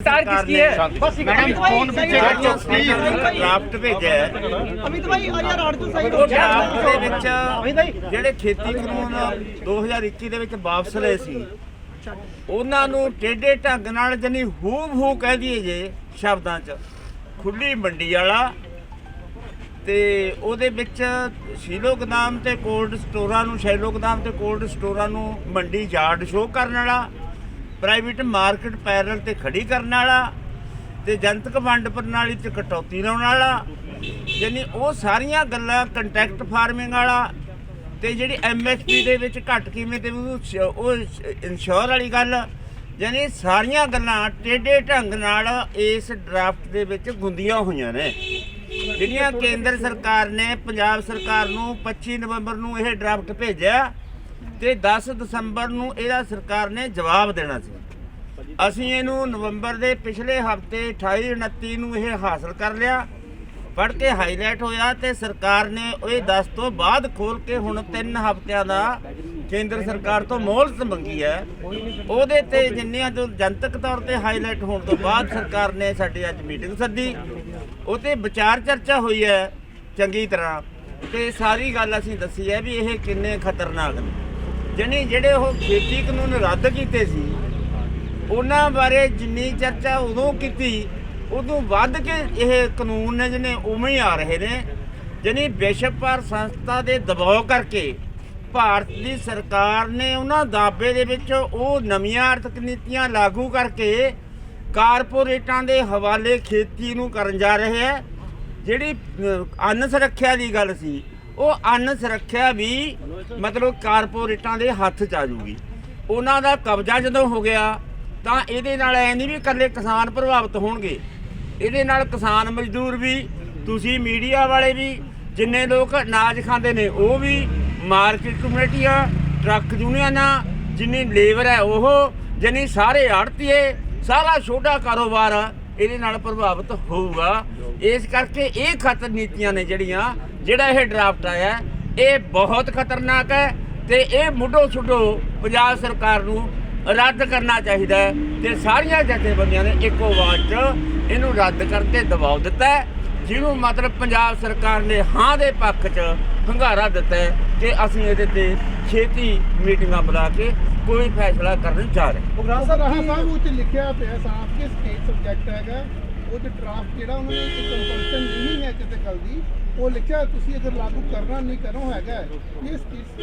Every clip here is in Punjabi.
तार किसकी है मैडम फोन पीछे भाई, रखो सही है, सही है। ਡਰਾਫਟ ਭੇਜਿਆ ਹੈ ਅਮਿਤ ਭਾਈ ਆ ਯਾਰ ਅੜ ਤੋਂ ਸਾਈਡ ਉਹ ਡਰਾਫਟ ਦੇ ਵਿੱਚ ਜਿਹੜੇ ਖੇਤੀ ਕਾਨੂੰਨ 2021 ਦੇ ਵਿੱਚ ਵਾਪਸ ਲਏ ਸੀ ਉਹਨਾਂ ਨੂੰ ਟੇਢੇ ਢੰਗ ਨਾਲ ਜਨੀ ਹੂਬ ਹੂ ਕਹਿ ਦਈਏ ਜੇ ਸ਼ਬਦਾਂ 'ਚ ਖੁੱਲੀ ਮੰਡੀ ਵਾਲਾ ਤੇ ਉਹਦੇ ਵਿੱਚ ਸ਼ੀਲੋ ਗਦਾਮ ਤੇ ਕੋਲਡ ਸਟੋਰਾਂ ਨੂੰ ਸ਼ੈਲੋ ਗਦਾਮ ਤੇ ਕੋਲਡ ਸਟੋਰਾਂ ਨੂੰ ਮੰਡੀ ਯਾਰਡ ਸ਼ੋਅ ਕਰਨ ਵਾਲਾ ਪ੍ਰਾਈਵੇਟ ਮਾਰਕੀਟ ਪੈਰਲ ਤੇ ਖੜੀ ਕਰਨ ਵਾਲਾ ਤੇ ਜਨਤਕ ਵੰਡ ਪ੍ਰਣਾਲੀ 'ਚ ਕਟੌਤੀ ਲਾਉਣ ਵਾਲਾ, ਯਾਨੀ ਉਹ ਸਾਰੀਆਂ ਗੱਲਾਂ ਕੰਟੈਕਟ ਫਾਰਮਿੰਗ ਵਾਲਾ ਤੇ ਜਿਹੜੀ ਐਮਐਸਪੀ ਦੇ ਵਿੱਚ ਘੱਟ ਕੀਮਤ ਤੇ ਉਹਨੂੰ ਸ਼- ਉਹ ਇਨਸ਼ੋਰ ਵਾਲੀ ਗੱਲ, ਯਾਨੀ ਸਾਰੀਆਂ ਗੱਲਾਂ ਟੇਢੇ ਢੰਗ ਨਾਲ ਇਸ ਡਰਾਫਟ ਦੇ ਵਿੱਚ ਗੁੰਦੀਆਂ ਹੋਈਆਂ ਨੇ। ਜਿਹੜੀਆਂ ਕੇਂਦਰ ਸਰਕਾਰ ਨੇ, ਪੰਜਾਬ ਸਰਕਾਰ ਨੂੰ 25 ਨਵੰਬਰ ਨੂੰ ਇਹ ਡਰਾਫਟ ਭੇਜਿਆ ਤੇ 10 ਦਸੰਬਰ ਨੂੰ ਇਹਦਾ ਸਰਕਾਰ ਨੇ ਜਵਾਬ ਦੇਣਾ ਸੀ। ਅਸੀਂ ਇਹਨੂੰ ਨਵੰਬਰ ਦੇ ਪਿਛਲੇ ਹਫ਼ਤੇ 28 29 ਨੂੰ ਇਹ ਹਾਸਲ ਕਰ ਲਿਆ। ਪੜ੍ਹ ਕੇ ਹਾਈਲਾਈਟ ਹੋਇਆ ਤੇ ਸਰਕਾਰ ਨੇ ਇਹ 10 ਤੋਂ ਬਾਅਦ ਖੋਲ ਕੇ ਹੁਣ 3 ਹਫ਼ਤਿਆਂ ਦਾ ਕੇਂਦਰ ਸਰਕਾਰ ਤੋਂ ਮੋਹਲਤ ਮੰਗੀ ਹੈ। ਉਹਦੇ ਤੇ ਜਿੰਨੀਆਂ ਤੋਂ ਜਨਤਕ ਤੌਰ ਤੇ ਹਾਈਲਾਈਟ ਹੋਣ ਤੋਂ ਬਾਅਦ ਸਰਕਾਰ ਨੇ ਸਾਡੀ ਅੱਜ ਮੀਟਿੰਗ ਸੱਦੀ। ਉਹ ਤੇ ਵਿਚਾਰ ਚਰਚਾ ਹੋਈ ਹੈ ਚੰਗੀ ਤਰ੍ਹਾਂ। ਤੇ ਸਾਰੀ ਗੱਲ ਅਸੀਂ ਦੱਸੀ ਹੈ ਵੀ ਇਹ ਕਿੰਨੇ ਖਤਰਨਾਕ ਨੇ। ਜਾਣੀ ਜਿਹੜੇ ਉਹ ਖੇਤੀ ਕਾਨੂੰਨ ਰੱਦ ਕੀਤੇ ਸੀ, ਉਹਨਾਂ ਬਾਰੇ ਜਿੰਨੀ ਚਰਚਾ ਉਦੋਂ ਕੀਤੀ, ਉਦੋਂ ਵੱਧ ਕੇ ਇਹ ਕਾਨੂੰਨ ਨੇ ਜਿਹਨੇ ਉਵੇਂ ਹੀ ਆ ਰਹੇ ਨੇ। ਜਾਣੀ ਵਿਸ਼ਵ ਭਰ ਸੰਸਥਾ ਦੇ ਦਬਾਅ ਕਰਕੇ ਭਾਰਤ ਦੀ ਸਰਕਾਰ ਨੇ ਉਹਨਾਂ ਦਾਅਵੇ ਦੇ ਵਿੱਚ ਉਹ ਨਵੀਆਂ ਆਰਥਿਕ ਨੀਤੀਆਂ ਲਾਗੂ ਕਰਕੇ ਕਾਰਪੋਰੇਟਾਂ ਦੇ ਹਵਾਲੇ ਖੇਤੀ ਨੂੰ ਕਰਨ ਜਾ ਰਹੇ ਹੈ। ਜਿਹੜੀ ਅੰਨ ਸੁਰੱਖਿਆ ਦੀ ਗੱਲ ਸੀ ਉਹ ਅੰਨ ਸੁਰੱਖਿਆ ਵੀ ਮਤਲਬ ਕਾਰਪੋਰੇਟਾਂ ਦੇ ਹੱਥ 'ਚ ਆ ਜੂਗੀ। ਉਹਨਾਂ ਦਾ ਕਬਜ਼ਾ ਜਦੋਂ ਹੋ ਗਿਆ, ਤਾਂ ਇਹਦੇ ਨਾਲ ਐ ਨਹੀਂ ਵੀ ਇਕੱਲੇ ਕਿਸਾਨ ਪ੍ਰਭਾਵਿਤ ਹੋਣਗੇ। ਇਹਦੇ ਨਾਲ ਕਿਸਾਨ ਮਜ਼ਦੂਰ ਵੀ, ਤੁਸੀਂ ਮੀਡੀਆ ਵਾਲੇ ਵੀ, ਜਿੰਨੇ ਲੋਕ ਅਨਾਜ ਖਾਂਦੇ ਨੇ, ਉਹ ਵੀ, ਮਾਰਕੀਟ ਕਮੇਟੀਆਂ, ਟਰੱਕ ਯੂਨੀਅਨਾਂ, ਜਿੰਨੀ ਲੇਬਰ ਹੈ ਉਹ, ਜਿੰਨੀ ਸਾਰੇ ਆੜਤੀਏ, ਸਾਰਾ ਛੋਟਾ ਕਾਰੋਬਾਰ ਇਹਦੇ ਨਾਲ ਪ੍ਰਭਾਵਿਤ ਹੋਊਗਾ। ਇਸ ਕਰਕੇ ਇਹ ਖਤਰ ਨੀਤੀਆਂ ਨੇ ਜਿਹੜੀਆਂ, ਜਿਹੜਾ ਇਹ ਡਰਾਫਟ ਆਇਆ, ਇਹ ਬਹੁਤ ਖਤਰਨਾਕ ਹੈ ਤੇ ਇਹ ਮੁੱਢੋ ਛੁੱਡੋ ਪੰਜਾਬ ਸਰਕਾਰ ਨੂੰ ਰੱਦ ਕਰਨਾ ਚਾਹੀਦਾ ਹੈ ਤੇ ਸਾਰੀਆਂ ਜਥੇਬੰਦੀਆਂ ਨੇ ਇੱਕੋ ਵਾਰ 'ਚ ਇਹਨੂੰ ਰੱਦ ਕਰਕੇ ਦਬਾਅ ਦਿੱਤਾ ਜਿਹਨੂੰ ਮਤਲਬ ਪੰਜਾਬ ਸਰਕਾਰ ਨੇ ਹਾਂ ਦੇ ਪੱਖ 'ਚ ਹੰਗਾਰਾ ਦਿੱਤਾ ਹੈ ਕਿ ਅਸੀਂ ਇਹਦੇ ਤੇ ਛੇਤੀ ਮੀਟਿੰਗਾਂ ਬੁਲਾ ਕੇ ਕੋਈ ਫੈਸਲਾ ਕਰਨ ਜਾ ਰਹੇ। ਹਾਂ। ਉਗਰਾ ਸਾਹਿਬ ਰਾਹ ਸਾਹਿਬ ਉੱਤੇ ਲਿਖਿਆ ਪਿਆ ਸਾਫ਼ ਕਿ ਸਟੇਟ ਸਬਜੈਕਟ ਹੈਗਾ। ਉਹ ਤੇ ਡਰਾਫਟ ਜਿਹੜਾ ਉਹਨਾਂ ਨੇ ਇੱਕ ਕੰਪਲਸ਼ਨ ਨਹੀਂ ਹੈ ਕਿਸੇ ਗੱਲ ਦੀ ਉਹ ਲਿਖਿਆ ਤੁਸੀਂ ਅਗਰ ਲਾਗੂ ਕਰਨਾ ਨਹੀਂ ਕਰੋ ਹੈਗਾ ਇਹ ਸਟੇਟ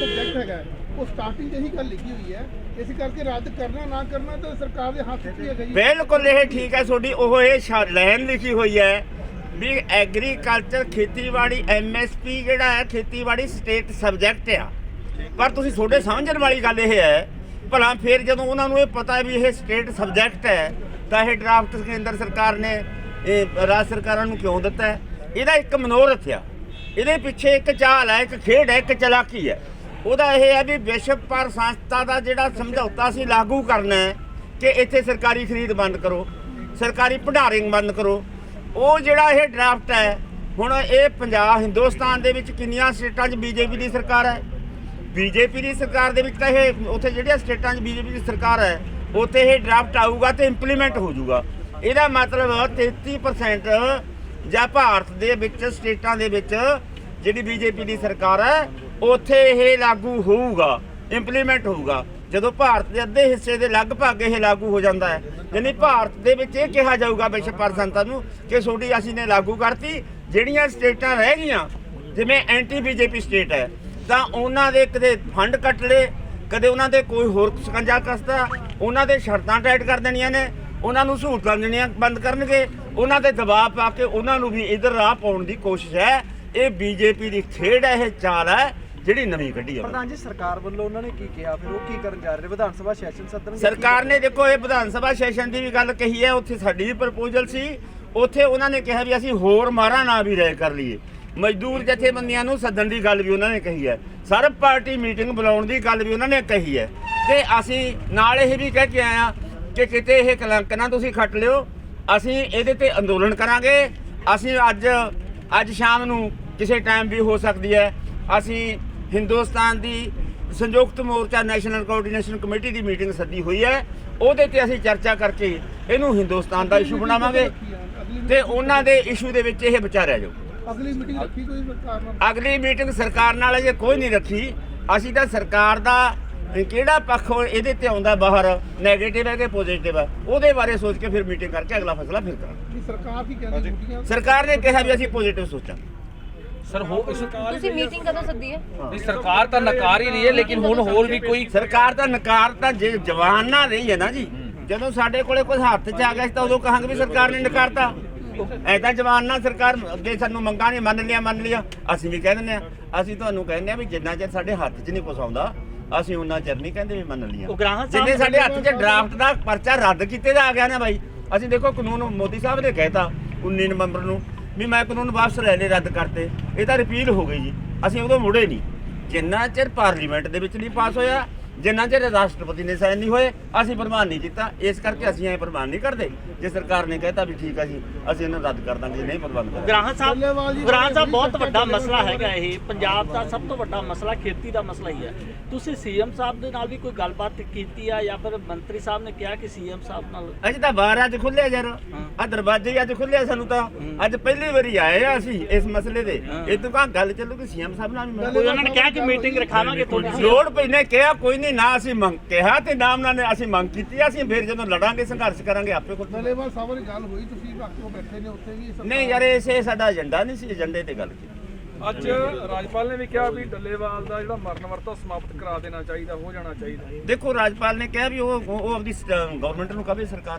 ਸਬਜੈਕਟ ਹੈਗਾ ਉਹ ਸਟਾਰਟਿੰਗ ਇਹੀ ਗੱਲ ਲਿਖੀ ਹੋਈ ਹੈ। ਇਸ ਕਰਕੇ ਰੱਦ ਕਰਨਾ ਨਾ ਕਰਨਾ ਤਾਂ ਸਰਕਾਰ ਦੇ ਹੱਥ 'ਚ ਹੀ ਹੈਗਾ ਜੀ। ਬਿਲਕੁਲ ਇਹ ਠੀਕ ਹੈ ਤੁਹਾਡੀ ਉਹ ਇਹ ਲਾਈਨ ਲਿਖੀ ਹੋਈ ਹੈ ਵੀ ਐਗਰੀਕਲਚਰ ਖੇਤੀਬਾੜੀ ਐਮਐਸਪੀ ਜਿਹੜਾ ਹੈ ਖੇਤੀਬਾੜੀ ਸਟੇਟ ਸਬਜੈਕਟ ਆ। ਪਰ ਤੁਸੀਂ ਤੁਹਾਡੇ ਸਮਝਣ ਵਾਲੀ ਗੱਲ ਇਹ ਹੈ, ਭਲਾ ਫਿਰ ਜਦੋਂ ਉਹਨਾਂ ਨੂੰ ਇਹ ਪਤਾ ਵੀ ਇਹ ਸਟੇਟ ਸਬਜੈਕਟ ਹੈ, ਤਾਂ ਇਹ ਡਰਾਫਟ ਕੇਂਦਰ ਸਰਕਾਰ ਨੇ, ਇਹ ਰਾਜ ਸਰਕਾਰਾਂ ਨੂੰ ਕਿਉਂ ਦਿੱਤਾ? ਹੈ ਇਹਦਾ ਇੱਕ ਮਨੋਰਥ ਆ। ਇਹਦੇ ਪਿੱਛੇ ਇੱਕ ਚਾਲ ਹੈ, ਇੱਕ ਖੇਡ ਹੈ, ਇੱਕ ਚਲਾਕੀ ਹੈ। ਉਹਦਾ ਇਹ ਹੈ ਵੀ ਵਿਸ਼ਵ ਪਰ ਸੰਸਥਾ ਦਾ ਜਿਹੜਾ ਸਮਝੌਤਾ ਸੀ, ਲਾਗੂ ਕਰਨਾ ਹੈ ਕਿ ਇੱਥੇ ਸਰਕਾਰੀ ਖਰੀਦ ਬੰਦ ਕਰੋ, ਸਰਕਾਰੀ ਭੰਡਾਰਿੰਗ ਬੰਦ ਕਰੋ। ਉਹ ਜਿਹੜਾ ਇਹ ਡਰਾਫਟ ਹੈ, ਹੁਣ ਇਹ ਪੰਜਾਬ, ਹਿੰਦੁਸਤਾਨ ਦੇ ਵਿੱਚ ਕਿੰਨੀਆਂ ਸਟੇਟਾਂ 'ਚ ਬੀਜੇਪੀ ਦੀ ਸਰਕਾਰ ਹੈ? ਬੀਜੇਪੀ ਦੀ ਸਰਕਾਰ ਦੇ ਵਿੱਚ ਤਾਂ ਇਹ ਉੱਥੇ ਜਿਹੜੀਆਂ ਸਟੇਟਾਂ 'ਚ ਬੀਜੇਪੀ ਦੀ ਸਰਕਾਰ ਹੈ, ਉੱਥੇ ਇਹ ਡਰਾਫਟ ਆਊਗਾ ਤੇ ਇੰਪਲੀਮੈਂਟ ਹੋ ਜਾਊਗਾ। ਇਹਦਾ ਮਤਲਬ 33% ਜਾਂ ਭਾਰਤ ਦੇ ਵਿੱਚ, ਸਟੇਟਾਂ ਦੇ ਵਿੱਚ ਜਿਹੜੀ ਬੀਜੇਪੀ ਦੀ ਸਰਕਾਰ ਹੈ, ਉੱਥੇ ਇਹ ਲਾਗੂ ਹੋਊਗਾ ਇੰਪਲੀਮੈਂਟ ਹੋਊਗਾ। ਜਦੋਂ ਭਾਰਤ ਦੇ ਅੱਧੇ ਹਿੱਸੇ ਦੇ ਲਗਭਗ ਇਹ ਲਾਗੂ ਹੋ ਜਾਂਦਾ ਹੈ, ਯਾਨੀ ਭਾਰਤ ਦੇ ਵਿੱਚ ਇਹ ਕਿਹਾ ਜਾਊਗਾ ਵਿਸ਼ਵ ਪ੍ਰਸੰਤਾ ਨੂੰ ਕਿ ਛੋਟੀ ਅਸੀਂ ਨੇ ਲਾਗੂ ਕਰਤੀ, ਜਿਹੜੀਆਂ ਸਟੇਟਾਂ ਰਹਿ ਗਈਆਂ, ਜਿਵੇਂ ਐਂਟੀ ਬੀਜੇਪੀ ਸਟੇਟ ਹੈ ਤਾਂ ਉਹਨਾਂ ਦੇ ਕਦੇ ਫੰਡ ਕੱਟ ਲਏ ਕਦੇ ਉਹਨਾਂ ਦੇ ਕੋਈ ਹੋਰ ਸਕੰਜਾ ਕਸਦਾ ਉਹਨਾਂ ਦੇ ਸ਼ਰਤਾਂ ਟਾਈਟ ਕਰ ਦੇਣੀਆਂ ਨੇ ਉਹਨਾਂ ਨੂੰ ਸਹੂਲਤਾਂ ਦੇਣੀਆਂ ਬੰਦ ਕਰਨਗੇ ਉਹਨਾਂ ਤੇ ਦਬਾਅ ਪਾ ਕੇ ਉਹਨਾਂ ਨੂੰ ਵੀ ਇਧਰ ਰਾਹ ਪਾਉਣ ਦੀ ਕੋਸ਼ਿਸ਼ ਹੈ। ਇਹ ਬੀਜੇਪੀ ਦੀ ਖੇਡ ਹੈ ਇਹ ਚਾਲ ਹੈ ਜਿਹੜੀ ਨਵੀਂ ਕੱਢੀ ਹੈ ਪ੍ਰਧਾਨ ਜੀ ਸਰਕਾਰ ਵੱਲੋਂ ਉਹਨਾਂ ਨੇ ਕੀ ਕਿਹਾ? ਫਿਰ ਉਹ ਕੀ ਕਰਨ ਜਾ ਰਹੇ? ਵਿਧਾਨ ਸਭਾ ਸੈਸ਼ਨ ਸੱਦਣਗੇ ਸਰਕਾਰ ਨੇ ਦੇਖੋ ਇਹ ਵਿਧਾਨ ਸਭਾ ਸੈਸ਼ਨ ਦੀ ਵੀ ਗੱਲ ਕਹੀ ਹੈ ਉੱਥੇ ਸਾਡੀ ਵੀ ਪ੍ਰਪੋਜ਼ਲ ਸੀ ਉੱਥੇ ਉਹਨਾਂ ਨੇ ਕਿਹਾ ਵੀ ਅਸੀਂ ਹੋਰ ਮਾਰਾ ਨਾ ਵੀ ਰਾਏ ਕਰ ਲਈਏ। ਮਜ਼ਦੂਰ ਜਥੇਬੰਦੀਆਂ ਨੂੰ ਸੱਦਣ ਦੀ ਗੱਲ ਵੀ ਉਹਨਾਂ ਨੇ ਕਹੀ ਹੈ। ਸਰਬ ਪਾਰਟੀ ਮੀਟਿੰਗ ਬੁਲਾਉਣ ਦੀ ਗੱਲ ਵੀ ਉਹਨਾਂ ਨੇ ਕਹੀ ਹੈ। ਤੇ ਅਸੀਂ ਨਾਲ ਇਹ ਵੀ ਕਹਿ ਕੇ ਆਏ ਆ ਕਿ ਕਿਤੇ ਇਹ ਕਲੰਕ ਨਾ ਤੁਸੀਂ ਖੱਟ ਲਿਓ। ਅਸੀਂ ਇਹਦੇ ਤੇ ਅੰਦੋਲਨ ਕਰਾਂਗੇ। ਅਸੀਂ ਅੱਜ ਅੱਜ ਸ਼ਾਮ ਨੂੰ ਕਿਸੇ ਟਾਈਮ ਵੀ ਹੋ ਸਕਦੀ ਹੈ। ਅਸੀਂ ਹਿੰਦੁਸਤਾਨ ਦੀ Sanyukt Morcha national coordination committee ਦੀ ਮੀਟਿੰਗ ਸੱਦੀ ਹੋਈ ਹੈ। ਉਹਦੇ ਤੇ ਅਸੀਂ ਚਰਚਾ ਕਰਕੇ ਇਹਨੂੰ ਹਿੰਦੁਸਤਾਨ ਦਾ ਇਸ਼ੂ ਬਣਾਵਾਂਗੇ। ਤੇ ਉਹਨਾਂ ਦੇ ਇਸ਼ੂ ਦੇ ਵਿੱਚ ਇਹ ਵਿਚਾਰਿਆ ਜਾਊ ਅਗਲੀ ਮੀਟਿੰਗ ਰੱਖੀ ਕੋਈ ਸਰਕਾਰ ਨਾਲ? ਅਗਲੀ ਮੀਟਿੰਗ ਸਰਕਾਰ ਨਾਲ ਅਜੇ ਕੋਈ ਨਹੀਂ ਰੱਖੀ। ਅਸੀਂ ਤਾਂ ਸਰਕਾਰ ਦਾ ਕਿਹੜਾ ਪੱਖ ਇਹਦੇ ਤੇ ਆਉਂਦਾ ਬਾਹਰ 네ਗੇਟਿਵ ਹੈ ਕਿ ਪੋਜ਼ਿਟਿਵ ਹੈ? ਉਹਦੇ ਬਾਰੇ ਸੋਚ ਕੇ ਫਿਰ ਮੀਟਿੰਗ ਕਰਕੇ ਅਗਲਾ ਫੈਸਲਾ ਫਿਰ ਕਰਾਂਗੇ। ਸਰਕਾਰ ਕੀ ਕਹਿੰਦੀ ਛੁੱਟੀਆਂ ਸਰਕਾਰ ਨੇ ਕਿਹਾ ਵੀ ਅਸੀਂ ਪੋਜ਼ਿਟਿਵ ਸੋਚਾਂਗੇ। ਸਰ ਹੋ ਇਸ ਤੁਸੀਂ ਮੀਟਿੰਗ ਕਦੋਂ ਸੱਦੀ ਹੈ? ਨਹੀਂ, ਸਰਕਾਰ ਤਾਂ ਨਕਾਰ ਹੀ ਰਹੀ ਹੈ ਲੇਕਿਨ ਹੁਣ ਹੋਰ ਵੀ ਕੋਈ ਸਰਕਾਰ ਦਾ ਨਕਾਰ ਤਾਂ ਜੇ ਜਵਾਨ ਨਾ ਰਹੀ ਹੈ ਨਾ ਜੀ ਜਦੋਂ ਸਾਡੇ ਕੋਲੇ ਕੋਈ ਹੱਥ 'ਚ ਆ ਗਿਆ ਤਾਂ ਉਦੋਂ ਕਹਾਂਗੇ ਵੀ ਸਰਕਾਰ ਨੇ ਨਕਾਰਤਾ। ਐ ਤਾਂ ਜਵਾਨ ਨਾ ਸਰਕਾਰ ਅੱਗੇ ਸਾਨੂੰ ਮੰਗਾਂ ਨਹੀਂ ਮੰਨ ਲਿਆ ਮੰਨ ਲਿਆ। ਅਸੀਂ ਵੀ ਕਹਿ ਦਿੰਦੇ ਆ ਅਸੀਂ ਤੁਹਾਨੂੰ ਕਹਿੰਦੇ ਆ ਵੀ ਜਿੰਨਾ ਚਿਰ ਸਾਡੇ ਹੱਥ 'ਚ ਨਹੀਂ ਆਉਂਦਾ ਅਸੀਂ ਉਹਨਾਂ ਚਿਰ ਨਹੀਂ ਕਹਿੰਦੇ ਵੀ ਮੰਨ ਲਿਆ। ਉਗਰਾਹਾਂ ਸਾਹਿਬ ਜਿੰਨੇ ਸਾਡੇ ਹੱਥ 'ਚ ਡਰਾਫਟ ਦਾ ਪਰਚਾ ਰੱਦ ਕੀਤੇ ਦਾ ਆ ਗਿਆ ਨਾ ਬਾਈ ਅਸੀਂ ਦੇਖੋ ਕਾਨੂੰਨ ਮੋਦੀ ਸਾਹਿਬ ਨੇ ਕਹਿਤਾ 19 ਨਵੰਬਰ ਨੂੰ ਵੀ ਮੈਂ ਕਾਨੂੰਨ ਵਾਪਸ ਲੈ ਲਏ ਰੱਦ ਕਰਤੇ। ਇਹ ਤਾਂ ਰਿਪੀਲ ਹੋ ਗਈ ਜੀ। ਅਸੀਂ ਉਦੋਂ ਮੁੜੇ ਨਹੀਂ। ਜਿੰਨਾ ਚਿਰ ਪਾਰਲੀਮੈਂਟ ਦੇ ਵਿੱਚ ਨਹੀਂ ਪਾਸ ਹੋਇਆ ਜਿੰਨਾ ਚਿਰ ਰਾਸ਼ਟਰਪਤੀ ਨੇ ਸਾਈਨ ਨਹੀਂ ਹੋਏ ਅਸੀਂ ਪ੍ਰਮਾਨ ਨਹੀਂ ਕੀਤਾ। ਇਸ ਕਰਕੇ ਅਸੀਂ ਐ ਪ੍ਰਮਾਨ ਨਹੀਂ ਕਰਦੇ। ਜੇ ਸਰਕਾਰ ਨੇ ਕਹਿਤਾ ਵੀ ਠੀਕ ਆ ਜੀ ਅਸੀਂ ਇਹਨੂੰ ਰੱਦ ਕਰ ਦਾਂਗੇ ਨਹੀਂ ਪ੍ਰਬੰਧ ਕਰਾਂਗੇ। ਉਗਰਾਹਾਂ ਸਾਹਿਬ ਉਗਰਾਹਾਂ ਸਾਹਿਬ ਬਹੁਤ ਵੱਡਾ ਚੱਲ ਮਸਲਾ। ਹੈਗਾ ਇਹ। ਪੰਜਾਬ ਦਾ ਸਭ ਤੋਂ ਵੱਡਾ ਮਸਲਾ ਖੇਤੀ ਦਾ ਮਸਲਾ ਹੀ ਹੈ। ਤੁਸੀਂ ਸੀਐਮ ਸਾਹਿਬ ਦੇ ਨਾਲ ਵੀ ਕੋਈ ਗੱਲਬਾਤ ਕੀਤੀ ਆ ਜਾਂ ਫਿਰ ਮੰਤਰੀ ਸਾਹਿਬ ਨੇ ਕਿਹਾ ਕਿ ਸੀਐਮ ਸਾਹਿਬ ਨਾਲ ਅੱਜ ਤਾਂ ਬਾਹਰ ਅੱਜ ਖੁੱਲਿਆ ਯਾਰ। ਆ ਦਰਵਾਜ਼ੇ ਹੀ ਅੱਜ ਖੁੱਲਿਆ ਸਾਨੂੰ ਤਾਂ। ਅੱਜ ਪਹਿਲੀ ਵਾਰੀ ਆਏ ਆ ਅਸੀਂ ਇਸ ਮਸਲੇ ਦੇ। ਇਹ ਤੋਂ ਕਾ ਗੱਲ ਚੱਲੂਗੀ ਸੀਐਮ ਸਾਹਿਬ ਨਾਲ ਉਹਨਾਂ ਨੇ ਕਿਹਾ ਕਿ ਮੀਟਿੰਗ ਰਖਾਵਾਂਗੇ ਤੁਹਾਡੀ ਲੋੜ ਪਈ ਨੇ ਕਿਹਾ ਕੋਈ ਨਹੀਂ ਨਾ ਅਸੀਂ ਮੰਗ ਕਿਹਾ ਤੇ ਨਾਮ ਨਾਲ ਨੇ ਅਸੀਂ ਮੰਗ ਕੀਤੀ ਅਸੀਂ ਫਿਰ ਜਦੋਂ ਲੜਾਂਗੇ ਸੰਘਰਸ਼ ਕਰਾਂਗੇ ਆਪੇ ਖੁਦ ਡੱਲੇਵਾਲ ਸਾਹਿਬ ਨਾਲ ਗੱਲ ਹੋਈ ਤੁਸੀਂ ਰੱਖ ਤੋਂ ਬੈਠੇ ਨੇ ਉੱਥੇ ਵੀ ਨਹੀਂ ਯਾਰ ਇਸੇ ਸਾਡਾ ਏਜੰਡਾ ਨਹੀਂ ਸੀ ਏਜੰਡੇ ਤੇ ਗੱਲ ਕੀਤੀ। ਅੱਜ ਰਾਜਪਾਲ ਨੇ ਵੀ ਕਿਹਾ ਵੀ ਡੱਲੇਵਾਲ ਦਾ ਜਿਹੜਾ ਮਰਨ ਵਰਤਾ ਸਮਾਪਤ ਕਰਾ ਦੇਣਾ ਚਾਹੀਦਾ ਹੋ ਜਾਣਾ ਚਾਹੀਦਾ। ਦੇਖੋ ਰਾਜਪਾਲ ਨੇ ਕਿਹਾ ਵੀ ਉਹ ਉਹ ਆਪਦੀ ਗਵਰਨਮੈਂਟ ਨੂੰ ਕਹੇ ਸਰਕਾਰ